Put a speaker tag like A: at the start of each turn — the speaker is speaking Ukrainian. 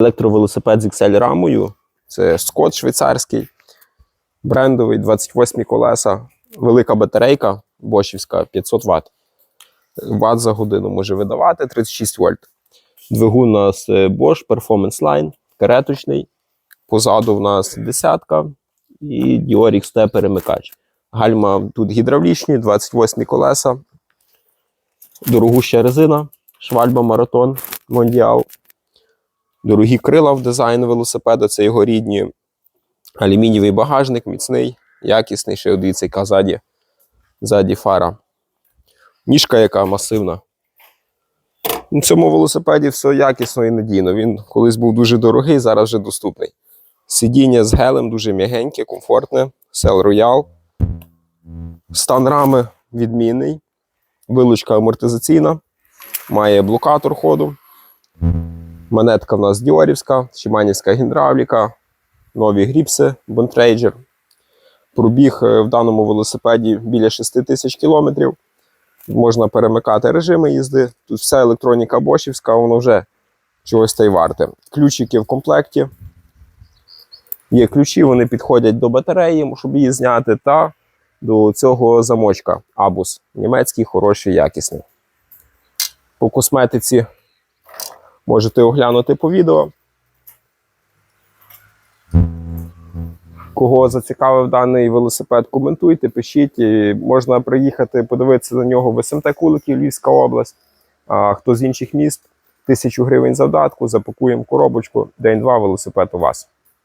A: Електровелосипед з XL рамою. Це скот швейцарський, брендовий, 28 колеса, велика батарейка бошівська 500 Вт. Вт за годину може видавати 36 вольт. Двигун у нас е, Bosch Performance Line, кареточний. Позаду в нас десятка і Dior XT перемикач. Гальма тут гідравлічні, 28 колеса. Дорогуща резина, швальба Маратон Мондіал. Дорогі крила в дизайн велосипеда, це його рідні. Алюмінієвий багажник, міцний, якісний, ще дивіться, яка ззаді, ззаді фара. Ніжка яка масивна. На цьому велосипеді все якісно і надійно. Він колись був дуже дорогий, зараз вже доступний. Сидіння з гелем дуже м'ягеньке, комфортне. Сел Royal. Стан рами відмінний. Вилучка амортизаційна. Має блокатор ходу. Монетка в нас Діорівська, Шиманівська гідравліка, нові гріпси, Бонтрейджер. Пробіг е, в даному велосипеді біля 6 тисяч кілометрів. Можна перемикати режими їзди. Тут вся електроніка бошівська, воно вже чогось та й варте. Ключики в комплекті. Є ключі, вони підходять до батареї, щоб її зняти, та до цього замочка Абус. Німецький, хороший, якісний. По косметиці можете оглянути по відео. Кого зацікавив даний велосипед, коментуйте, пишіть. Можна приїхати подивитися на нього в СМТ Куликів, Львівська область. А хто з інших міст, тисячу гривень завдатку, запакуємо коробочку, день-два велосипед у вас.